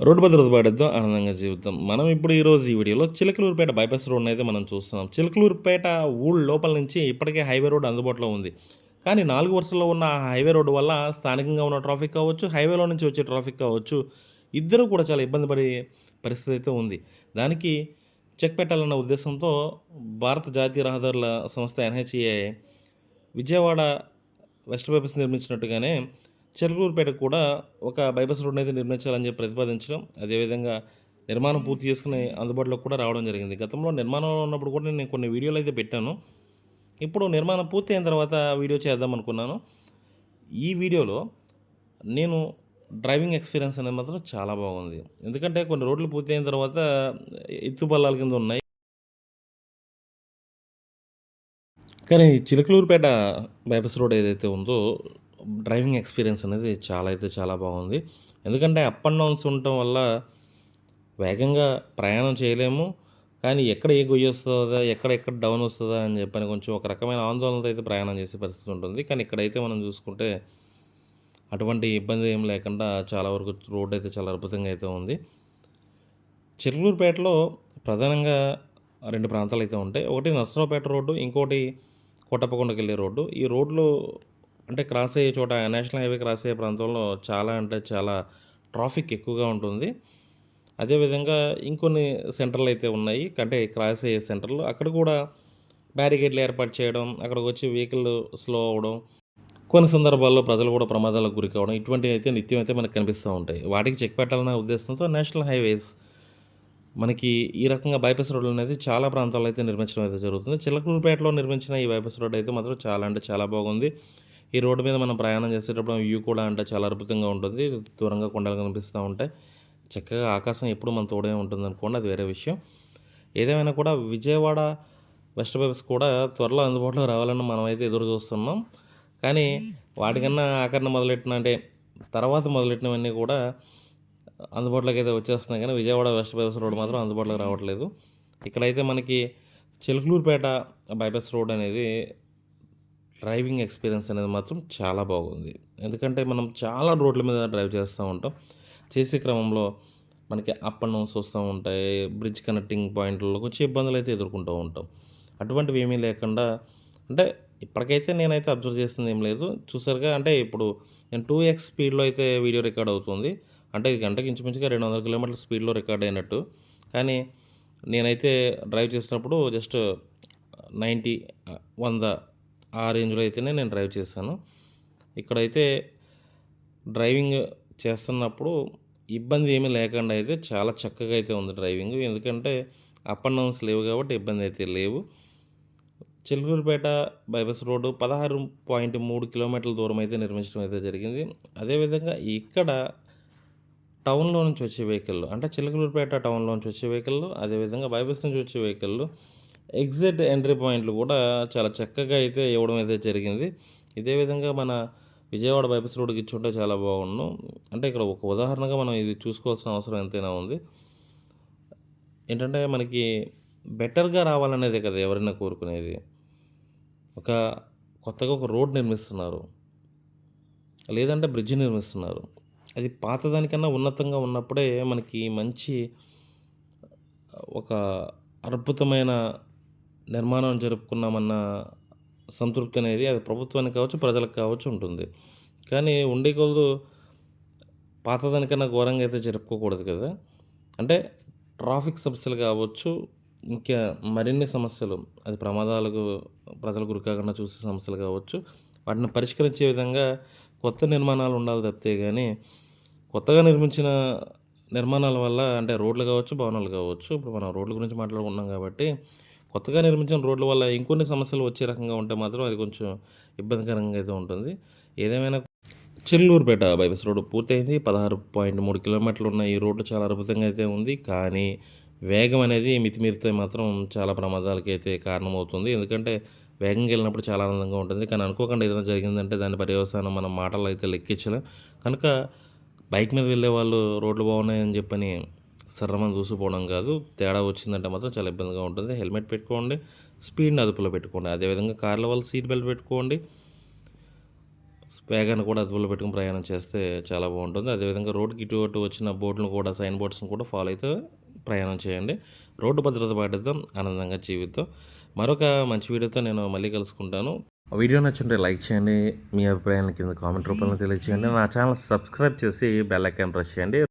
Road భద్రత పాటిద్దాం ఆనందంగా జీవితం మనం ఇప్పుడు ఈరోజు ఈ వీడియోలో చిలకలూరుపేట బైపాస్ రోడ్ అయితే మనం చూస్తున్నాం. చిలకలూరుపేట ఊళ్ళ లోపల నుంచి ఇప్పటికే హైవే రోడ్ అందుబాటులో ఉంది. కానీ నాలుగు వరుసల్లో ఉన్న ఆ హైవే రోడ్డు వల్ల స్థానికంగా ఉన్న ట్రాఫిక్ కావచ్చు హైవేలో నుంచి వచ్చే ట్రాఫిక్ కావచ్చు ఇద్దరు కూడా చాలా ఇబ్బంది పడే పరిస్థితి అయితే ఉంది. దానికి చెక్ పెట్టాలన్న ఉద్దేశంతో భారత జాతీయ రహదారుల సంస్థ ఎన్హెచ్ఏ విజయవాడ వెస్ట్ బైపాస్ నిర్మించినట్టుగానే చెరుకూరుపేట కూడా ఒక బైపాస్ రోడ్ అయితే నిర్మించాలని చెప్పి ప్రతిపాదించడం అదేవిధంగా నిర్మాణం పూర్తి చేసుకుని అందుబాటులోకి కూడా రావడం జరిగింది. గతంలో నిర్మాణంలో ఉన్నప్పుడు కూడా నేను కొన్ని వీడియోలు అయితే పెట్టాను. ఇప్పుడు నిర్మాణం పూర్తి అయిన తర్వాత వీడియో చేద్దాం అనుకున్నాను. ఈ వీడియోలో నేను డ్రైవింగ్ ఎక్స్పీరియన్స్ అనేది మాత్రం చాలా బాగుంది. ఎందుకంటే కొన్ని రోడ్లు పూర్తి అయిన తర్వాత ఎత్తుబల్లాల కింద ఉన్నాయి. కానీ చిలకలూరుపేట బైపాస్ రోడ్ ఏదైతే ఉందో డ్రైవింగ్ ఎక్స్పీరియన్స్ అనేది చాలా అయితే చాలా బాగుంది. ఎందుకంటే అప్ అండ్ డౌన్స్ ఉండటం వల్ల వేగంగా ప్రయాణం చేయలేము. కానీ ఎక్కడ ఏ గొయ్యి వస్తుందా ఎక్కడ ఎక్కడ డౌన్ వస్తుందా అని చెప్పని కొంచెం ఒక రకమైన ఆందోళనతో అయితే ప్రయాణం చేసే పరిస్థితి ఉంటుంది. కానీ ఇక్కడైతే మనం చూసుకుంటే అటువంటి ఇబ్బంది ఏం లేకుండా చాలా వరకు రోడ్ అయితే చాలా అద్భుతంగా అయితే ఉంది. చిర్లూరుపేటలో ప్రధానంగా రెండు ప్రాంతాలు అయితే ఉంటాయి. ఒకటి నర్సరావుపేట రోడ్డు ఇంకోటి కోటప్పకొండకి వెళ్ళే రోడ్డు. ఈ రోడ్లు అంటే క్రాస్ అయ్యే చోట నేషనల్ హైవే క్రాస్ అయ్యే ప్రాంతంలో చాలా అంటే చాలా ట్రాఫిక్ ఎక్కువగా ఉంటుంది. అదేవిధంగా ఇంకొన్ని సెంటర్లు అయితే ఉన్నాయి. అంటే క్రాస్ అయ్యే సెంటర్లు. అక్కడ కూడా బ్యారికేడ్లు ఏర్పాటు చేయడం అక్కడికి వచ్చి వెహికల్ స్లో అవ్వడం కొన్ని సందర్భాల్లో ప్రజలు కూడా ప్రమాదాలకు గురి కావడం ఇటువంటివి అయితే నిత్యం అయితే మనకు కనిపిస్తూ ఉంటాయి. వాటికి చెక్ పెట్టాలనే ఉద్దేశంతో నేషనల్ హైవేస్ మనకి ఈ రకంగా బైపాస్ రోడ్లు అనేది చాలా ప్రాంతాల్లో అయితే నిర్మించడం అయితే జరుగుతుంది. చిలకూరుపేటలో నిర్మించిన ఈ బైపాస్ రోడ్ అయితే మాత్రం చాలా అంటే చాలా బాగుంది. ఈ రోడ్డు మీద మనం ప్రయాణం చేసేటప్పుడు వ్యూ కూడా అంటే చాలా అద్భుతంగా ఉంటుంది. దూరంగా కొండలు కనిపిస్తూ ఉంటాయి. చక్కగా ఆకాశం ఎప్పుడు మన తోడే ఉంటుంది అనుకోండి అది వేరే విషయం. ఏదేమైనా కూడా విజయవాడ వెస్ట్ బైపాస్ కూడా త్వరలో అందుబాటులో రావాలని మనం అయితే ఎదురు చూస్తున్నాం. కానీ వాటికన్నా ఆకరణ మొదలెట్టిన అంటే తర్వాత మొదలెట్టినవన్నీ కూడా అందుబాటులోకి అయితే వచ్చేస్తున్నాయి. కానీ విజయవాడ వెస్ట్ బైపాస్ రోడ్ మాత్రం అందుబాటులోకి రావట్లేదు. ఇక్కడైతే మనకి చిలుకలూరుపేట బైపాస్ రోడ్ అనేది డ్రైవింగ్ ఎక్స్పీరియన్స్ అనేది మాత్రం చాలా బాగుంది. ఎందుకంటే మనం చాలా రోడ్ల మీద డ్రైవ్ చేస్తూ ఉంటాం. చేసే క్రమంలో మనకి అప్ అండ్ డౌన్స్ వస్తూ ఉంటాయి. బ్రిడ్జ్ కనెక్టింగ్ పాయింట్లలో కొంచెం ఇబ్బందులు అయితే ఎదుర్కొంటూ ఉంటాం. అటువంటివి ఏమీ లేకుండా అంటే ఇప్పటికైతే నేనైతే అబ్జర్వ్ చేస్తుంది ఏం లేదు. చూసారుగా అంటే ఇప్పుడు నేను టూ ఎక్స్ స్పీడ్లో అయితే వీడియో రికార్డ్ అవుతుంది. అంటే ఇది గంటకి ఇంచుమించుగా రెండు వందల కిలోమీటర్ల స్పీడ్లో రికార్డ్ అయినట్టు. కానీ నేనైతే డ్రైవ్ చేసినప్పుడు జస్ట్ నైంటీ వంద ఆ రేంజ్లో అయితేనే నేను డ్రైవ్ చేశాను. ఇక్కడైతే డ్రైవింగ్ చేస్తున్నప్పుడు ఇబ్బంది ఏమీ లేకుండా అయితే చాలా చక్కగా అయితే ఉంది డ్రైవింగ్. ఎందుకంటే అప్ అండ్ డౌన్స్ లేవు కాబట్టి ఇబ్బంది అయితే లేవు. చిలుకూరుపేట బైపాస్ రోడ్డు పదహారు పాయింట్ మూడు కిలోమీటర్ల దూరం అయితే నిర్మించడం అయితే జరిగింది. అదేవిధంగా ఇక్కడ టౌన్లో నుంచి వచ్చే వెహికల్ అంటే చిలకలూరుపేట టౌన్లో నుంచి వచ్చే వెహికల్ అదేవిధంగా బైపాస్ నుంచి వచ్చే వెహికల్ ఎగ్జిట్ ఎంట్రీ పాయింట్లు కూడా చాలా చక్కగా అయితే ఇవ్వడం అయితే జరిగింది. ఇదే విధంగా మన విజయవాడ బైపాస్ రోడ్కి ఇచ్చుంటే చాలా బాగుండు. అంటే ఇక్కడ ఒక ఉదాహరణగా మనం ఇది చూసుకోవాల్సిన అవసరం ఎంతైనా ఉంది. ఏంటంటే మనకి బెటర్గా రావాలనేదే కదా ఎవరైనా కోరుకునేది. ఒక కొత్తగా ఒక రోడ్ నిర్మిస్తున్నారు. లేదంటే బ్రిడ్జ్ నిర్మిస్తున్నారు. అది పాతదానికన్నా ఉన్నతంగా ఉన్నప్పుడే మనకి మంచి ఒక అద్భుతమైన నిర్మాణం జరుపుకున్నామన్న సంతృప్తి అనేది అది ప్రభుత్వానికి కావచ్చు ప్రజలకు కావచ్చు ఉంటుంది. కానీ ఉండే కొలదు పాతదానికన్నా ఘోరంగా అయితే జరుపుకోకూడదు కదా. అంటే ట్రాఫిక్ సమస్యలు కావచ్చు ఇంకా మరిన్ని సమస్యలు అది ప్రమాదాలకు ప్రజలు గురికాకుండా చూసే సమస్యలు కావచ్చు వాటిని పరిష్కరించే విధంగా కొత్త నిర్మాణాలు ఉండాలి తప్పితే కానీ కొత్తగా నిర్మించిన నిర్మాణాల వల్ల అంటే రోడ్లు కావచ్చు భవనాలు కావచ్చు ఇప్పుడు మనం రోడ్ల గురించి మాట్లాడుకున్నాం కాబట్టి కొత్తగా నిర్మించిన రోడ్ల వల్ల ఇంకొన్ని సమస్యలు వచ్చే రకంగా ఉంటే మాత్రం అది కొంచెం ఇబ్బందికరంగా అయితే ఉంటుంది. ఏదేమైనా చెల్లూరుపేట బైపాస్ రోడ్డు పూర్తయింది. పదహారు పాయింట్ మూడు కిలోమీటర్లు ఉన్న ఈ రోడ్డు చాలా అద్భుతంగా అయితే ఉంది. కానీ వేగం అనేది మితిమీరితే మాత్రం చాలా ప్రమాదాలకి అయితే కారణమవుతుంది. ఎందుకంటే వేగంగా వెళ్ళినప్పుడు చాలా ఆనందంగా ఉంటుంది. కానీ అనుకోకుండా ఏదైనా జరిగిందంటే దాని పర్యవసానం మనం మాటలు అయితే లెక్కించలేం. కనుక బైక్ మీద వెళ్ళే వాళ్ళు రోడ్లు బాగున్నాయని చెప్పని సర్రమని చూసిపోవడం కాదు. తేడా వచ్చిందంటే మాత్రం చాలా ఇబ్బందిగా ఉంటుంది. హెల్మెట్ పెట్టుకోండి. స్పీడ్ని అదుపులో పెట్టుకోండి. అదేవిధంగా కార్ల వాళ్ళు సీట్ బెల్ట్ పెట్టుకోండి. వేగాన్ని కూడా అదుపులో పెట్టుకుని ప్రయాణం చేస్తే చాలా బాగుంటుంది. అదేవిధంగా రోడ్డుకి ఇటు అటు వచ్చిన బోర్డులను కూడా సైన్ బోర్డ్స్ని కూడా ఫాలో అయితే ప్రయాణం చేయండి. రోడ్డు భద్రత పాటిద్దాం. ఆనందంగా జీవిద్దాం. మరొక మంచి వీడియోతో నేను మళ్ళీ కలుసుకుంటాను. వీడియో నచ్చుంటే లైక్ చేయండి. మీ అభిప్రాయాలను కింద కామెంట్ రూపంలో తెలియజేయండి నా ఛానల్ సబ్స్క్రైబ్ చేసి బెల్ ఐకాన్ ప్రెస్ చేయండి.